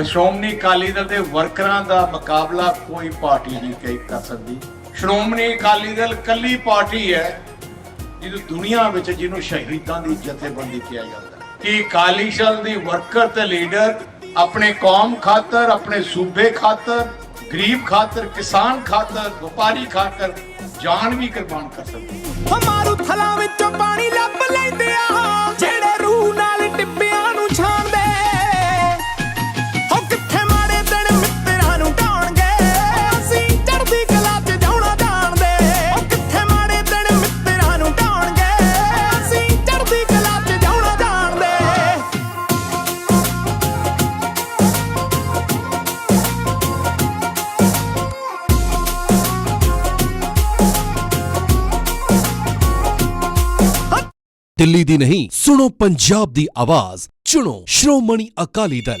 ਸ਼੍ਰੋਮਣੀ ਅਕਾਲੀ ਦਲ ਦੇ ਵਰਕਰਾਂ ਦਾ ਮੁਕਾਬਲਾ ਕੋਈ ਪਾਰਟੀ ਨਹੀਂ ਕਰ ਸਕਦੀ ਸ਼੍ਰੋਮਣੀ ਅਕਾਲੀ ਦਲ ਕੱਲੀ ਪਾਰਟੀ ਹੈ, ਜਿਹਨੂੰ ਦੁਨੀਆ ਵਿੱਚ, ਜਿਹਨੂੰ ਸ਼ਹੀਦਾਂ ਦੀ ਜਥੇਬੰਦੀ ਕਿਹਾ ਜਾਂਦਾ ਹੈ। ਕਿ ਅਕਾਲੀ ਦਲ ਦੀ ਵਰਕਰ ਤੇ ਲੀਡਰ ਆਪਣੇ ਕੌਮ ਖਾਤਰ, ਆਪਣੇ ਸੂਬੇ ਖਾਤਰ, ਗਰੀਬ ਖਾਤਰ, ਕਿਸਾਨ ਖਾਤਰ, ਵਪਾਰੀ ਖਾਤਰ ਜਾਨ ਵੀ ਕੁਰਬਾਨ ਕਰ ਸਕਦੇ ਹਮਾਰੂ ਥਲਾਂ ਵਿੱਚੋਂ ਪਾਣੀ ਦਿੱਲੀ ਦੀ ਨਹੀਂ ਸੁਣੋ ਪੰਜਾਬ ਦੀ ਆਵਾਜ਼ ਚੁਣੋ ਸ਼੍ਰੋਮਣੀ ਅਕਾਲੀ ਦਲ।